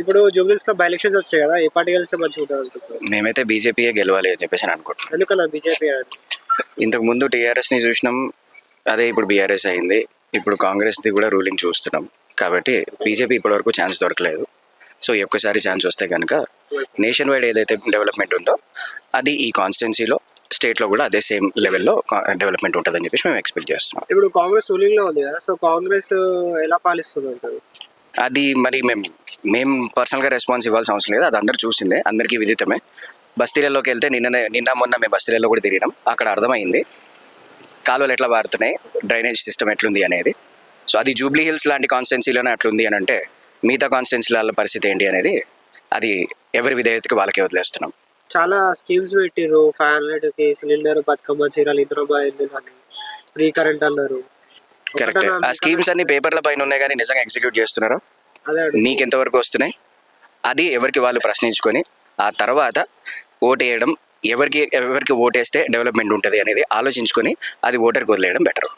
ఇప్పుడు జూబ్లీస్లో by elections వచ్చాయి కదా ఏ పార్టీ గెలిస్తే మంచిగా ఉంటుంది అనుకుంటున్నారు మేమైతే బీజేపీయే గెలవాలి అని చెప్పేసి అని అనుకుంటున్నాం. ఎందుకన్నా బీజేపీ ఇంతకు ముందు టీఆర్ఎస్ని చూసినాం అదే ఇప్పుడు బీఆర్ఎస్ అయింది. ఇప్పుడు కాంగ్రెస్ది కూడా రూలింగ్ చూస్తున్నాం. కాబట్టి బీజేపీ ఇప్పటివరకు ఛాన్స్ దొరకలేదు. సో ఈ ఒక్కసారి ఛాన్స్ వస్తే కనుక నేషన్ వైడ్ ఏదైతే డెవలప్మెంట్ ఉందో అది ఈ కాన్స్టిట్యున్సీలో స్టేట్లో కూడా అదే సేమ్ లెవెల్లో డెవలప్మెంట్ ఉంటుందని చెప్పేసి మేము ఎక్స్పెక్ట్ చేస్తున్నాం. ఇప్పుడు కాంగ్రెస్ రూలింగ్లో ఉంది కదా సో కాంగ్రెస్ ఎలా పాలిస్తుంది అది మరి మేము మేము పర్సనల్గా రెస్పాన్స్ ఇవ్వాల్సిన అవసరం లేదు. అది అందరూ చూసిందే. అందరికీ విదితమే. బస్తీలలోకి వెళ్తే నిన్ననే నిన్న మొన్న మేము బస్తీలలో కూడా తిరిగినాం. అక్కడ అర్థమైంది. కాలువలు ఎట్లా పారుతున్నాయి డ్రైనేజ్ సిస్టమ్ ఎట్లుంది అనేది. సో అది జూబ్లీ హిల్స్ లాంటి కాన్స్టిట్యున్సీలోనే అట్లుంది అని అంటే మిగతా కాన్స్టిట్యున్సీల పరిస్థితి ఏంటి అనేది అది ఎవరి విధేయతకి వాళ్ళకే వదిలేస్తున్నాం. చాలా స్కీమ్స్ పెట్టిర్రు. ఫైవ్ హండ్రెడ్కి సిలిండర్ బతుకమ్మ చీరలు అని. ఫ్రీ కరెంట్ అన్నారు. కరెక్ట్ ఆ స్కీమ్స్ అన్ని పేపర్ల పైన ఉన్నాయి కానీ నిజంగా ఎగ్జిక్యూట్ చేస్తున్నారా? నీకెంతవరకు ఎంతవరకు వస్తున్నాయి? అది ఎవరికి వాళ్ళు ప్రశ్నించుకొని ఆ తర్వాత ఓటేయడం ఎవరికి ఎవరికి ఓటేస్తే డెవలప్మెంట్ ఉంటుంది అనేది ఆలోచించుకొని అది ఓటర్కి వదిలేయడం బెటర్.